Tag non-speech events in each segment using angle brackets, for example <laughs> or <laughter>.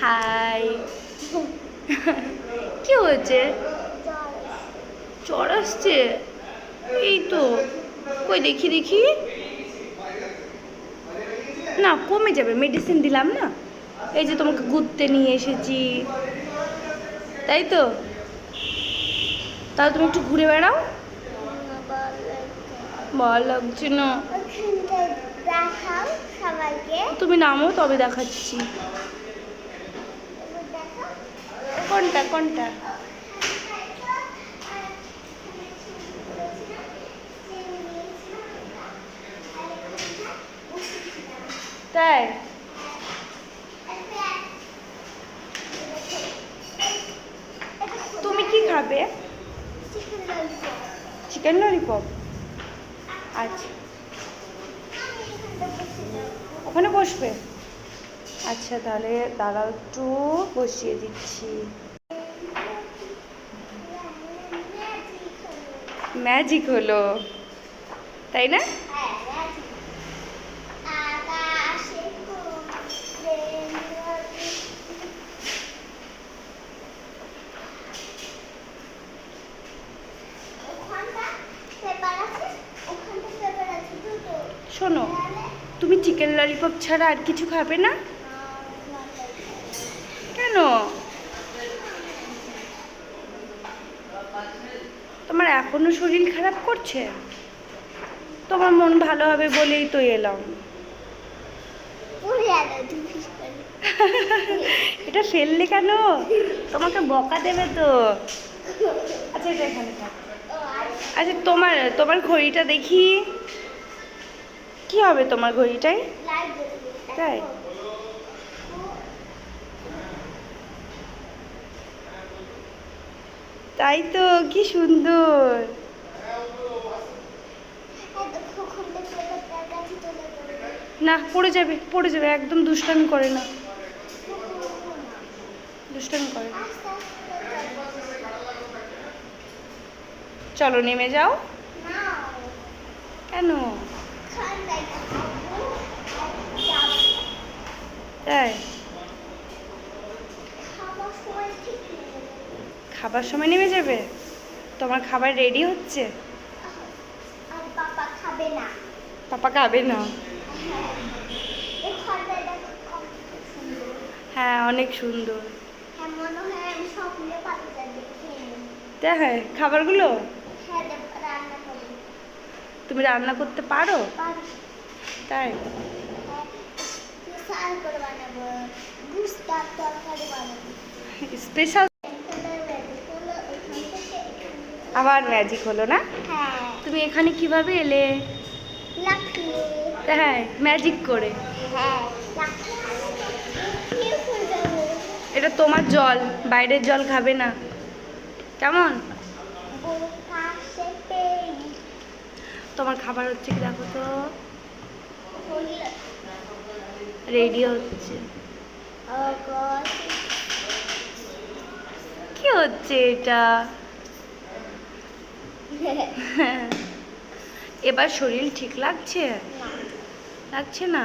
High. কি হয়েছে? জ্বর আসছে? এই তো। কই দেখি দেখি। না কমে যাবে। মেডিসিন দিলাম না। এই যে তোমাকে ঘুরতে নিয়ে এসেছি। তাই তো? তাহলে তুমি একটু ঘুরে বেড়াও। ভালো লাগছে না। তুমি নামো তবে দেখাচ্ছি এবার দেখাও কোনটা কোনটা? তাই? তুমি কি খাবে? চিকেন ললিপপ আচ্ছা। ওখানে বসবে? আচ্ছা তাহলে দাঁড়াও একটু, বসিয়ে দিচ্ছি। ম্যাজিক হলো। তাই না? শোনো, তুমি চিকেন ললিপপ ছাড়া আর কিছু খাবে না? কেন? তোমার এখনও শরীর খারাপ করছে? তোমার মন ভালো হবে বলেই তো এলাম। <laughs> এটা ফেললে কেন? তোমাকে বকা দেবে তো। আচ্ছা এটা এখানে আচ্ছা তোমার তোমার ঘড়িটা দেখি। কি হবে তোমার ঘড়িটায়? তাই? তাই তো কি সুন্দর। না পড়ে যাবে পড়ে যাবে একদম দুষ্টামি করে না। দুষ্টামি করে না। চলো নেমে যাও। কেন? তাই? খাবার সময় নেমে যাবে? তোমার খাবার রেডি হচ্ছে? পাপা খাবে না। সুন্দর হ্যাঁ অনেক সুন্দর। হ্যাঁ হয় হ্যাঁ খাবারগুলো? হ্যাঁ তুমি রান্না করতে পারো? তাই? হ্যাঁ স্পেশাল করে বানাবো গুস্তার তরকারি বানাবো স্পেশাল এখানে ready করল, এখান থেকে এখানে। আবার ম্যাজিক হলো না? হ্যাঁ। তুমি এখানে কীভাবে এলে? হ্যাঁ ম্যাজিক করে। হ্যাঁ। এটা তোমার জল বাইরের জল খাবে না। কেমন? তোমার খাবার হচ্ছে কি দেখো তো? রেডি হচ্ছে। কি হচ্ছে এটা? <laughs> এবার শরীর ঠিক লাগছে? লাগছে না?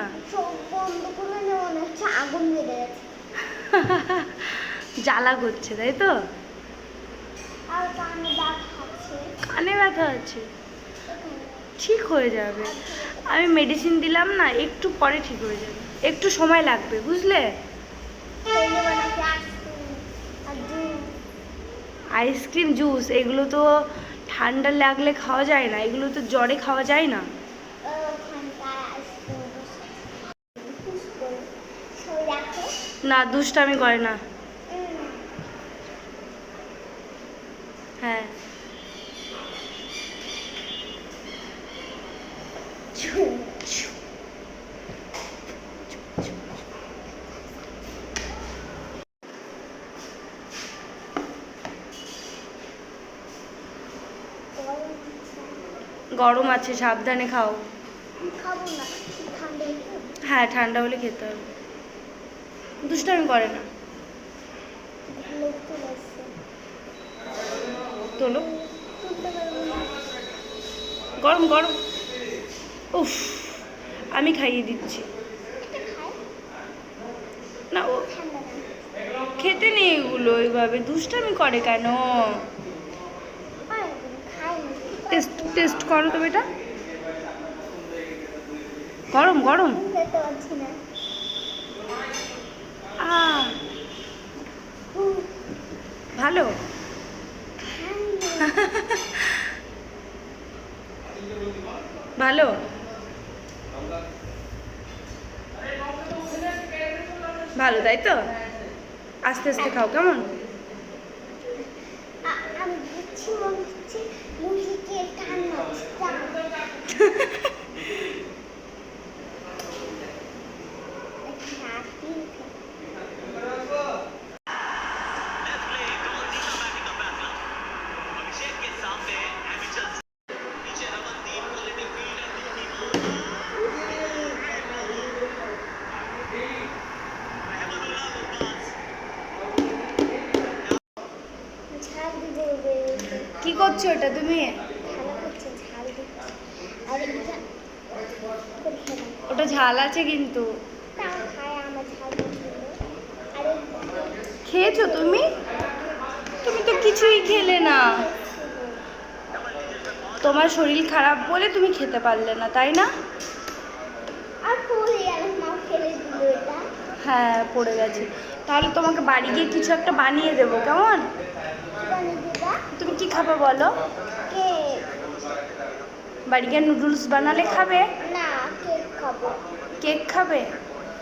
<laughs> জ্বালা করছে তাই তো? কানে ব্যথা আছে। ঠিক হয়ে যাবে। আমি মেডিসিন দিলাম না একটু পরে ঠিক হয়ে যাবে। একটু সময় লাগবে বুঝলে? আইসক্রিম জুস এগুলো তো ঠান্ডা লাগলে খাওয়া যায় না এগুলো তো জ্বরে খাওয়া যায় না। না দুষ্টামি করে না। হ্যাঁ ছু, ছু। গরম আছে। গরম আছে সাবধানে খাও। হ্যাঁ ঠান্ডা হলে খেতে হবে। দুষ্টামি করে না। তোলো। গরম গরম। উফ আমি খাইয়ে দিচ্ছি। না ও খেতে নেই এগুলো এইভাবে দুষ্টামি করে কেন? টেস্ট টেস্ট করো তো বেটা গরম গরম। ভালো। ভালো। ভালো তাই তো? আস্তে আস্তে খাও কেমন? করছ তুমি? ওটা ঝাল আছে কিন্তু। খেয়েছো তুমি? তুমি তো কিছুই খেলে না। তোমার শরীর খারাপ বলে তুমি খেতে পারলে না, তাই না? হ্যাঁ পড়ে গেছে। তাহলে তোমাকে বাড়ি গিয়ে কিছু একটা বানিয়ে দেবো, কেমন? খাবে বলো? কে? বাড়ি গিয়ে নুডলস বানালে খাবে? না কেক খাব। কেক খাবে?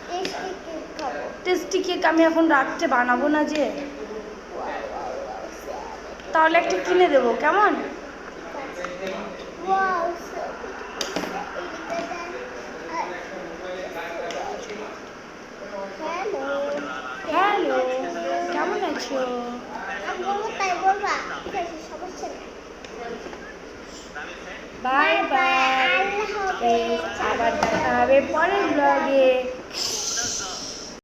টেস্টি কেক খাব। টেস্টি কেক আমি এখন রাত্রে বানাবো না যে। তাহলে একটা কিনে দেবো কেমন? হ্যালো কেমন আছো? বাই বাই আবার দেখা হবে পরের ব্লগে